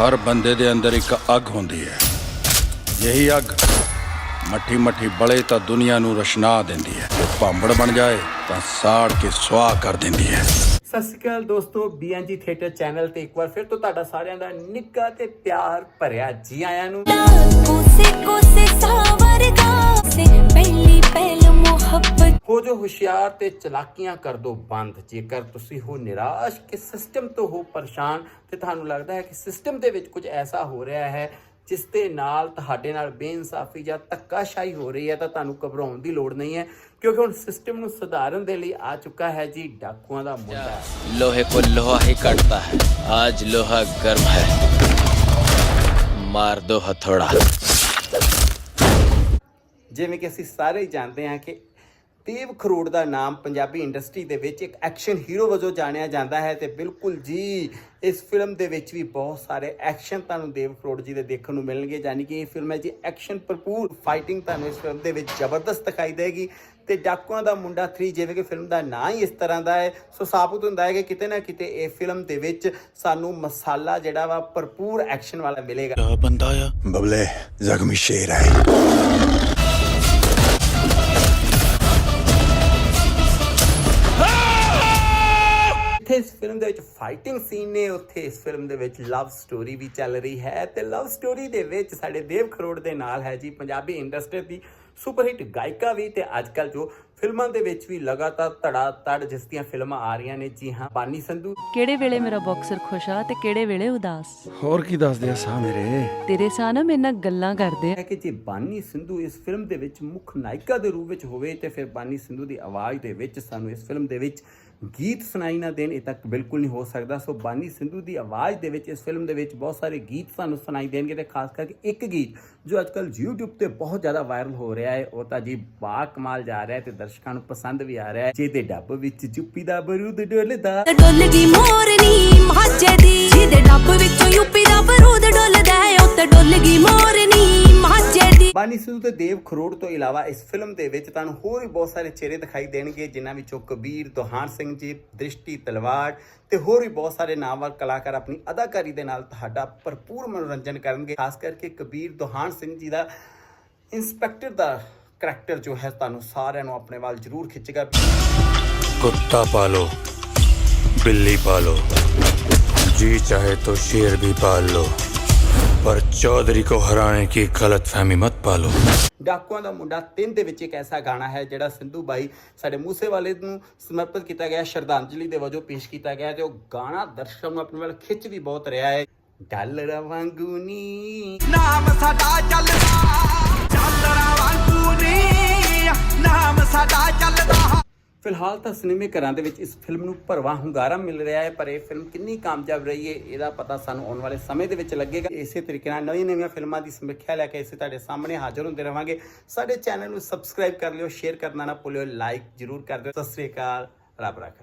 ਹਰ ਬੰਦੇ ਦੇ ਅੰਦਰ ਇੱਕ ਅੱਗ ਹੁੰਦੀ ਹੈ। ਯਹੀ ਅੱਗ ਮੱਠੀ ਮੱਠੀ ਬਲੇ ਤਾਂ ਦੁਨੀਆ ਨੂੰ ਰਸ਼ਨਾ ਦਿੰਦੀ ਹੈ। ਤੇ ਭਾਂਬੜ ਬਣ ਜਾਏ ਤਾਂ ਸਾੜ ਕੇ ਸੁਆਹ ਕਰ ਦਿੰਦੀ ਹੈ। ਸਤਿ ਸ਼੍ਰੀ ਅਕਾਲ ਦੋਸਤੋ ਬੀਐਨਜੀ ਥੀਏਟਰ ਚੈਨਲ ਤੇ ਇੱਕ ਵਾਰ ਫਿਰ ਤੋਂ ਤੁਹਾਡਾ ਸਾਰਿਆਂ ਦਾ ਨਿੱਘਾ ਤੇ ਪਿਆਰ ਭਰਿਆ ਜੀ ਆਇਆਂ ਨੂੰ। ਕੋਸੇ ਕੋਸੇ ਸਾਵਰਗਾ ਹੁਸ਼ਿਆਰ ਤੇ ਚਲਾਕੀਆਂ ਕਰ ਦੋ ਬੰਦ। ਜੇਕਰ ਤੁਸੀਂ ਹੋ ਨਿਰਾਸ਼ ਕਿ ਸਿਸਟਮ ਤੋਂ ਹੋ ਪਰੇਸ਼ਾਨ ਤੇ ਤੁਹਾਨੂੰ ਲੱਗਦਾ ਹੈ ਕਿ ਸਿਸਟਮ ਦੇ ਵਿੱਚ ਕੁਝ ਐਸਾ ਹੋ ਰਿਹਾ ਹੈ ਜਿਸ ਦੇ ਨਾਲ ਤੁਹਾਡੇ ਨਾਲ ਬੇਇਨਸਾਫੀ ਜਾਂ ਤੱਕਾਸ਼ਾਹੀ ਹੋ ਰਹੀ ਹੈ ਤਾਂ ਤੁਹਾਨੂੰ ਘਬਰਾਉਣ ਦੀ ਲੋੜ ਨਹੀਂ ਹੈ ਕਿਉਂਕਿ ਹੁਣ ਸਿਸਟਮ ਨੂੰ ਸੁਧਾਰਨ ਦੇ ਲਈ ਆ ਚੁੱਕਾ ਹੈ ਜੀ ਡਾਕੂਆਂ ਦਾ ਮੁੱਦਾ। ਲੋਹੇ ਕੋ ਲੋਹਾ ਹੀ ਕੱਟਦਾ ਹੈ। ਅੱਜ ਲੋਹਾ ਗਰਮ ਹੈ। ਮਾਰ ਦੋ ਹਥੋੜਾ। ਜਿਵੇਂ ਕਿ ਅਸੀਂ ਸਾਰੇ ਜਾਣਦੇ ਹਾਂ ਕਿ ਦੇਵ ਖਰੋੜ ਦਾ ਨਾਮ ਪੰਜਾਬੀ ਇੰਡਸਟਰੀ ਦੇ ਵਿੱਚ ਇੱਕ ਐਕਸ਼ਨ ਹੀਰੋ ਵਜੋਂ ਜਾਣਿਆ ਜਾਂਦਾ ਹੈ ਤੇ ਬਿਲਕੁਲ ਜੀ, ਇਸ ਫਿਲਮ ਦੇ ਵਿੱਚ ਵੀ ਬਹੁਤ ਸਾਰੇ ਐਕਸ਼ਨ ਤੁਹਾਨੂੰ ਦੇਵ ਖਰੋੜ ਜੀ ਦੇ ਦੇਖਣ ਨੂੰ ਮਿਲਣਗੇ, ਯਾਨੀ ਕਿ ਇਹ ਫਿਲਮ ਹੈ ਜੀ ਐਕਸ਼ਨ ਭਰਪੂਰ ਫਾਈਟਿੰਗ ਤੁਹਾਨੂੰ ਇਸ ਫਿਲਮ ਦੇ ਵਿੱਚ ਜ਼ਬਰਦਸਤ ਦਿਖਾਈ ਦੇਗੀ ਤੇ ਡਾਕੂਆਂ ਦਾ ਮੁੰਡਾ 3 ਜਿਵੇਂ ਕਿ ਫਿਲਮ ਦਾ ਨਾਂ ਹੀ ਇਸ ਤਰ੍ਹਾਂ ਦਾ ਹੈ, ਸੋ ਸਾਬਤ ਹੁੰਦਾ ਹੈ ਕਿ ਕਿਤੇ ਨਾ ਕਿਤੇ ਇਹ ਫਿਲਮ ਦੇ ਵਿੱਚ ਸਾਨੂੰ ਮਸਾਲਾ ਜਿਹੜਾ ਵਾ ਭਰਪੂਰ ਐਕਸ਼ਨ ਵਾਲਾ ਮਿਲੇਗਾ। ਬਬਲੇ, ਜ਼ਖਮੀ ਸ਼ੇਰ ਹੈ। ਇੱਥੇ ਇਸ ਫਿਲਮ ਦੇ ਵਿੱਚ ਫਾਈਟਿੰਗ ਸੀਨ ਨੇ ਉੱਥੇ ਇਸ ਫਿਲਮ ਦੇ ਵਿੱਚ ਲਵ ਸਟੋਰੀ ਵੀ ਚੱਲ ਰਹੀ ਹੈ ਤੇ ਲਵ ਸਟੋਰੀ ਦੇ ਵਿੱਚ ਸਾਡੇ ਦੇਵ ਖਰੋੜ ਦੇ ਨਾਲ ਹੈ ਜੀ ਪੰਜਾਬੀ ਇੰਡਸਟਰੀ ਦੀ ਸੁਪਰ ਹਿੱਟ ਗਾਇਕਾ ਵੀ ਤੇ ਅੱਜ ਕੱਲ ਜੋ ਫਿਲਮਾਂ ਦੇ ਵਿੱਚ ਵੀ ਲਗਾਤਾਰ ਧੜਾ ਧੜ ਜਿਸ ਦੀਆਂ ਫਿਲਮਾਂ ਆ ਰਹੀਆਂ ਨੇ ਜੀ ਹਾਂ ਬਾਨੀ ਸੰਧੂ। ਕਿਹੜੇ ਵੇਲੇ ਮੇਰਾ ਬਾਕਸਰ ਖੁਸ਼ ਆ ਤੇ ਕਿਹੜੇ ਵੇਲੇ ਉਦਾਸ? ਹੋਰ ਕੀ ਦੱਸਦੇ ਆ ਸਾਹ ਮੇਰੇ? ਤੇਰੇ ਸਾਹ ਨਾ ਮੇਰੇ ਨਾਲ ਗੱਲਾਂ ਕਰਦੇ ਆ। ਹੈ ਕਿ ਜੇ ਬਾਨੀ ਸਿੰਧੂ ਇਸ ਫਿਲਮ ਦੇ ਵਿੱਚ ਮੁੱਖ ਨਾਇਕਾ ਦੇ ਰੂਪ ਵਿੱਚ ਹੋਵੇ ਤੇ ਫਿਰ ਬਾਨੀ ਸਿੰਧੂ ਦੀ ਆਵਾਜ਼ ਦੇ ਵਿੱਚ ਸਾਨੂੰ ਇਸ ਫਿਲਮ ਦੇ ਵਿੱਚ ਗੀਤ ਸੁਣਾਈ ਨਾ ਦੇਣ, ਇਹ ਤੱਕ ਬਿਲਕੁਲ ਨਹੀਂ ਹੋ ਸਕਦਾ। ਸੋ ਬਾਨੀ ਸਿੰਧੂ ਦੀ ਆਵਾਜ਼ ਦੇ ਵਿੱਚ, ਇਸ ਫਿਲਮ ਦੇ ਵਿੱਚ ਬਹੁਤ ਸਾਰੇ ਗੀਤ ਸਾਨੂੰ ਸੁਣਾਈ ਦੇਣਗੇ ਤੇ ਖਾਸ ਕਰਕੇ ਇੱਕ ਗੀਤ ਜੋ ਅੱਜਕੱਲ YouTube ਤੇ ਬਹੁਤ ਜ਼ਿਆਦਾ ਵਾਇਰਲ ਹੋ ਰਿਹਾ ਹੈ, ਉਹ ਤਾਂ ਜੀ ਬਾ ਕਮਾਲ ਜਾ ਰਿਹਾ ਹੈ ਤੇ ਦਰਸ਼ਕਾਂ ਨੂੰ ਪਸੰਦ ਵੀ ਆ ਰਿਹਾ ਹੈ। ਜਿਹਦੇ ਡੱਬ ਵਿੱਚ ਚੁੱਪੀ ਦਾ ਬਰੂਦ ਡੁੱਲਦਾ। ਡੁੱਲ ਮੋਰਨੀ ਮਾਝੇ ਦੀ, ਜਿਹਦੇ ਡੱਬ ਵਿੱਚੋਂ ਬਾਨੀ ਸਿੱਧੂ ਤੇ ਦੇਵ ਖਰੋੜ ਤੋਂ ਇਲਾਵਾ ਇਸ ਫਿਲਮ ਦੇ ਵਿੱਚ ਤੁਹਾਨੂੰ ਹੋਰ ਵੀ ਬਹੁਤ ਸਾਰੇ ਚਿਹਰੇ ਦਿਖਾਈ ਦੇਣਗੇ, ਜਿਨ੍ਹਾਂ ਵਿੱਚੋਂ ਕਬੀਰ, ਦੋਹਾਨ ਸਿੰਘ ਜੀ, ਦ੍ਰਿਸ਼ਟੀ ਤਲਵਾਰ ਤੇ ਹੋਰ ਵੀ ਬਹੁਤ ਸਾਰੇ ਨਾਮਵਰ ਕਲਾਕਾਰ ਆਪਣੀ ਅਦਾਕਾਰੀ ਦੇ ਨਾਲ ਤੁਹਾਡਾ ਭਰਪੂਰ ਮਨੋਰੰਜਨ ਕਰਨਗੇ। ਖਾਸ ਕਰਕੇ ਕਬੀਰ, ਦੋਹਾਨ ਸਿੰਘ ਜੀ ਦਾ ਇੰਸਪੈਕਟਰ ਦਾ ਕਰੈਕਟਰ ਜੋ ਹੈ ਤੁਹਾਨੂੰ ਸਾਰਿਆਂ ਨੂੰ ਆਪਣੇ ਵੱਲ ਜ਼ਰੂਰ ਖਿੱਚੇਗਾ। ਕੁੱਤਾ ਪਾਲੋ, ਬਿੱਲੀ ਪਾਲੋ, ਜੀ ਚਾਹੇ ਤੋ ਸ਼ੇਰ ਵੀ ਪਾਲ ਲੋ ਪਰ ਚੌਧਰੀ ਕੋ ਹਰਾਣੇ ਕੀ ਗਲਤਫਹਿਮੀ ਮਤ ਪਾਲੋ। ਡਾਕੂਆਂ ਦਾ ਮੁੰਡਾ ਤਿੰਨ ਦੇ ਵਿੱਚ ਇੱਕ ਐਸਾ ਗਾਣਾ ਹੈ ਜਿਹੜਾ ਸਿੰਧੂ ਬਾਈ ਸਾਡੇ ਮੂਸੇਵਾਲੇ ਨੂੰ ਸਮਰਪਿਤ ਕੀਤਾ ਗਿਆ ਸ਼ਰਧਾਂਜਲੀ ਦੇ ਵਜੋਂ ਪੇਸ਼ ਕੀਤਾ ਗਿਆ ਤੇ ਉਹ ਗਾਣਾ ਦਰਸ਼ਕਾਂ ਨੂੰ ਆਪਣੇ ਵੱਲ ਖਿੱਚ ਵੀ ਬਹੁਤ ਰਿਹਾ ਹੈ। ਡਾਲਰ ਵਾਂਗੂ ਨੀ। ਨਾਮ ਸਾਡਾ ਚੱਲਦਾ ਡਾਲਰ ਵਾਂਗੂ ਨੀ। ਫਿਲਹਾਲ ਤਾਂ ਸਿਨੇਮੇ ਘਰਾਂ ਦੇ ਵਿੱਚ ਇਸ ਫਿਲਮ ਨੂੰ ਭਰਵਾਂ ਹੁੰਗਾਰਾ ਮਿਲ ਰਿਹਾ ਹੈ, ਪਰ ਇਹ ਫਿਲਮ ਕਿੰਨੀ ਕਾਮਯਾਬ ਰਹੀ ਹੈ, ਇਹਦਾ ਪਤਾ ਸਾਨੂੰ ਆਉਣ ਵਾਲੇ ਸਮੇਂ ਦੇ ਵਿੱਚ ਲੱਗੇਗਾ। ਇਸੇ ਤਰੀਕੇ ਨਾਲ ਨਵੀਆਂ ਨਵੀਆਂ ਫਿਲਮਾਂ ਦੀ ਸਮੀਖਿਆ ਲੈ ਕੇ ਅਸੀਂ ਤੁਹਾਡੇ ਸਾਹਮਣੇ ਹਾਜ਼ਰ ਹੁੰਦੇ ਰਵਾਂਗੇ। ਸਾਡੇ ਚੈਨਲ ਨੂੰ ਸਬਸਕ੍ਰਾਈਬ ਕਰ ਲਿਓ ਸ਼ੇਅਰ ਕਰਨਾ ਨਾ ਭੁੱਲਿਓ ਲਾਈਕ ਜਰੂਰ ਕਰ ਦਿਓ। ਸਤਿ ਸ੍ਰੀ ਅਕਾਲ, ਰੱਬ ਰਾਖਾ।